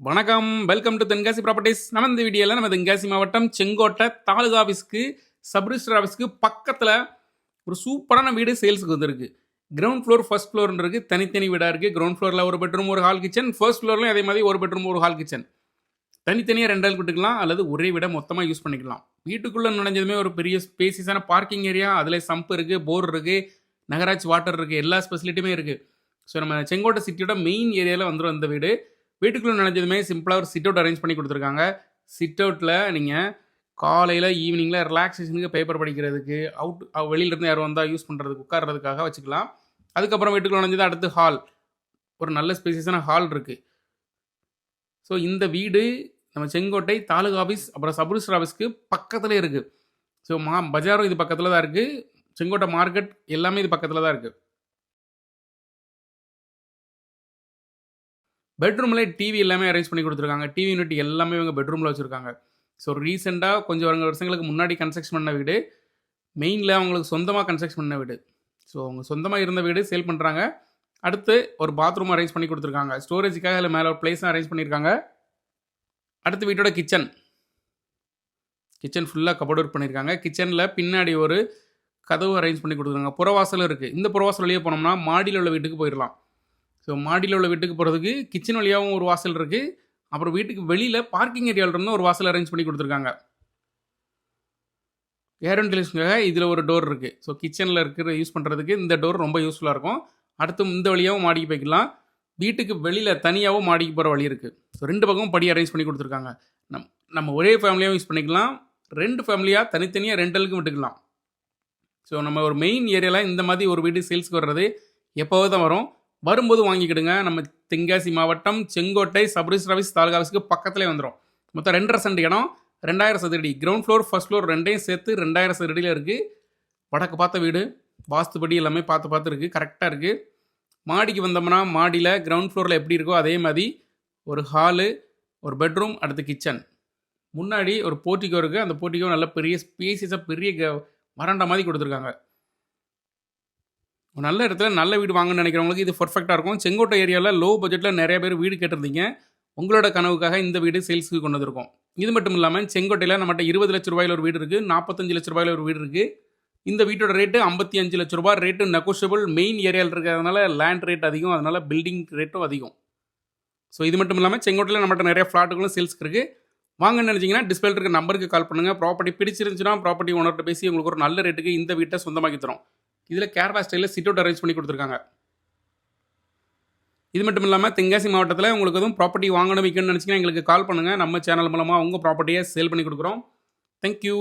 வணக்கம். Welcome to Tenkasi properties நம்ம இந்த வீடியோவில் நம்ம தென்காசி மாவட்டம் செங்கோட்டை தாலுகா ஆஃபீஸ்க்கு சப்ரிஜிஸ்டர் ஆஃபீஸ்க்கு பக்கத்தில் ஒரு சூப்பரான வீடு சேல்ஸுக்கு வந்திருக்கு. கிரவுண்ட் ஃப்ளோர் ஃபர்ஸ்ட் ஃப்ளோர்னு இருக்குது தனித்தனி வீடாக இருக்குது கிரவுண்ட் ஃப்ளோரில் ஒரு பெட்ரூம் ஒரு ஹால் கிச்சன் ஃபர்ஸ்ட் ஃப்ளோர்லையும் அதே மாதிரி ஒரு பெட்ரூம் ஒரு ஹால் கிச்சன் தனித்தனியாக ரெண்டால் விட்டுக்கலாம் அல்லது ஒரே வீடை மொத்தமாக யூஸ் பண்ணிக்கலாம். வீட்டுக்குள்ளே நுழைஞ்சதுமே ஒரு பெரிய ஸ்பேசியஸான பார்க்கிங் ஏரியா அதில் சம்ப் இருக்குது போர் இருக்குது நகராட்சி வாட்டர் இருக்குது எல்லா ஸ்பெசிலிட்டியுமே இருக்குது ஸோ நம்ம செங்கோட்டை சிட்டியோட மெயின் ஏரியாவில் வந்துடும் இந்த வீடு. வீட்டுக்குள்ளே நுழைஞ்சதுமே சிம்பிளாக ஒரு சிட் அவுட் அரேஞ்ச் பண்ணி கொடுத்துருக்காங்க. சிட் அவுட்டில் நீங்கள் காலையில் ஈவினிங்கில் ரிலாக்ஸேஷனுக்கு பேப்பர் படிக்கிறதுக்கு அவுட் வெளியிலேருந்து யாரும் வந்தால் யூஸ் பண்ணுறதுக்கு உட்கார்றதுக்காக வச்சுக்கலாம். அதுக்கப்புறம் வீட்டுக்குள்ள நுழைஞ்சது அடுத்து ஹால் ஒரு நல்ல ஸ்பேசியஸான ஹால் இருக்குது ஸோ இந்த வீடு நம்ம செங்கோட்டை தாலுகா ஆஃபீஸ் அப்புறம் சப்ரிஸ்டர் ஆஃபீஸ்க்கு பக்கத்தில் இருக்குது ஸோ மா பஜாரும் இது பக்கத்தில் தான் இருக்குது செங்கோட்டை மார்க்கெட் எல்லாமே இது பக்கத்தில் தான் இருக்குது பெட்ரூம்லேயே டிவி எல்லாமே அரேஞ்ச் பண்ணி கொடுத்துருக்காங்க. டிவி யூனிட் எல்லாமே இவங்க பெட்ரூமில் வச்சுருக்காங்க. ஸோ ரீசெண்டாக கொஞ்சம் வருங்க வருஷங்களுக்கு முன்னாடி கன்ஸ்ட்ரக்ஷன் பண்ண வீடு. மெயினில் அவங்களுக்கு சொந்தமாக கன்ஸ்ட்ரக்ஷன் பண்ண வீடு. ஸோ அவங்க சொந்தமாக இருந்த வீடு சேல் பண்ணுறாங்க அடுத்து ஒரு பாத்ரூம் அரேஞ்ச் பண்ணி கொடுத்துருக்காங்க. ஸ்டோரேஜுக்காக அதில் மேலே ஒரு பிளேஸும் அரேஞ்ச் பண்ணியிருக்காங்க. அடுத்து வீட்டோட கிச்சன் கிச்சன் ஃபுல்லாக கபோர்ட் ஒர்க் பண்ணியிருக்காங்க. கிச்சனில் பின்னாடி ஒரு கதவு அரேஞ்ச் பண்ணி கொடுத்துருக்காங்க. புறவாசலும் இருக்குது இந்த புறவாசல் வழியே போனோம்னா மாடியில் உள்ள வீட்டுக்கு போயிடலாம் ஸோ மாடியில் உள்ள வீட்டுக்கு போகிறதுக்கு கிச்சன் வழியாகவும் ஒரு வாசல் இருக்குது அப்புறம் வீட்டுக்கு வெளியில் பார்க்கிங் ஏரியாவிலிருந்து ஒரு வாசல் அரேஞ்ச் பண்ணி கொடுத்துருக்காங்க. ஏர் வென்டிலேஷனுக்காக இதில் ஒரு டோர் இருக்குது ஸோ கிச்சனில் இருக்கிற யூஸ் பண்ணுறதுக்கு இந்த டோர் ரொம்ப யூஸ்ஃபுல்லாக இருக்கும். அடுத்து இந்த வழியாகவும் மாடிக்கு போய்க்கலாம். வீட்டுக்கு வெளியில் தனியாகவும் மாடிக்கு போகிற வழி இருக்குது ஸோ ரெண்டு பக்கமும் படி அரேஞ்ச் பண்ணி கொடுத்துருக்காங்க. நம் நம்ம ஒரே ஃபேமிலியாகவும் யூஸ் பண்ணிக்கலாம். ரெண்டு ஃபேமிலியாக தனித்தனியாக ரெண்டலுக்கும் விட்டுக்கலாம். ஸோ நம்ம ஒரு மெயின் ஏரியாவில் இந்த மாதிரி ஒரு வீடு சேல்ஸ்க்கு வர்றது எப்போவும் தான் வரும். வரும்போது வாங்கிக்கிடுங்க. நம்ம தென்காசி மாவட்டம் செங்கோட்டை சப்ரிஸ் ஆஃபீஸ் தாலுகா ஆஃபீஸ்க்கு பக்கத்துலேயே வந்துடும் மொத்தம் ரெண்டரை சென்ட் இடம் ரெண்டாயிரம் சதுரடி. கிரவுண்ட் ஃப்ளோர் ஃபர்ஸ்ட் ஃப்ளோர் ரெண்டையும் சேர்த்து ரெண்டாயிரம் சதுரடியில் இருக்குது வடக்கு பார்த்த வீடு வாஸ்துபடி எல்லாமே பார்த்து பார்த்து இருக்குது கரெக்டாக இருக்குது மாடிக்கு வந்தோம்னா மாடியில் கிரவுண்ட் ஃப்ளோரில் எப்படி இருக்கோ அதே மாதிரி ஒரு ஹாலு ஒரு பெட்ரூம் அடுத்து கிச்சன் முன்னாடி ஒரு போர்ட்டிகோ இருக்குது அந்த போர்ட்டிகோ நல்ல பெரிய ஸ்பேசியஸாக பெரிய க- வராண்டா மாதிரி கொடுத்துருக்காங்க. நல்ல இடத்துல நல்ல வீடு வாங்கணும்னு நினைக்கிறவங்களுக்கு இது பர்ஃபெக்டாக இருக்கும். செங்கோட்டை ஏரியாவில் லோ பட்ஜெட்டில் நிறைய பேர் வீடு கேட்டிருந்தீங்க. உங்களோட கனவுக்காக இந்த வீடு சேல்ஸுக்கு கொண்டு வந்திருக்கோம். இது மட்டும் இல்லாமல் செங்கோட்டையில் நம்மகிட்ட இருபது லட்ச ரூபாயில் ஒரு வீடு இருக்குது நாற்பத்தஞ்சு லட்ச ரூபாயில் ஒரு வீடு இருக்குது இந்த வீட்டோட ரேட்டு ஐம்பத்தி அஞ்சு லட்ச ரூபாய். ரேட்டு நெகோஷியபிள் மெயின் ஏரியாவில் இருக்கிறதுனால லேண்ட் ரேட் அதிகம். அதனால பில்டிங் ரேட்டும் அதிகம். ஸோ இது மட்டும் இல்லாமல் செங்கோட்டையில் நம்மகிட்ட நிறைய ஃப்ளாட்டுகளும் சேல்ஸ்க்கு இருக்குது வாங்க நினச்சிங்கன்னா டிஸ்பிளே இருக்க நம்பருக்கு கால் பண்ணுங்கள் ப்ராப்பர்ட்டி பிடிச்சிருந்துச்சுன்னா ப்ராப்பர்ட்டி ஓனர்கிட்ட பேசி உங்களுக்கு ஒரு நல்ல ரேட்டுக்கு இந்த வீட்டை சொந்தமாக்கி தரோம். இதில் கேரளா ஸ்டைலில் சிட் அவுட் அரேஞ்ச் பண்ணி கொடுத்துருக்காங்க. இது மட்டும் இல்லாமல் தென்காசி மாவட்டத்தில் உங்களுக்கு எதுவும் ப்ராப்பர்ட்டி வாங்கணும் விற்கணும்னு நினச்சிங்கன்னா எங்களுக்கு கால் பண்ணுங்கள் நம்ம சேனல் மூலமாக உங்கள் ப்ராப்பர்ட்டியை சேல் பண்ணி கொடுக்குறோம். தேங்க்யூ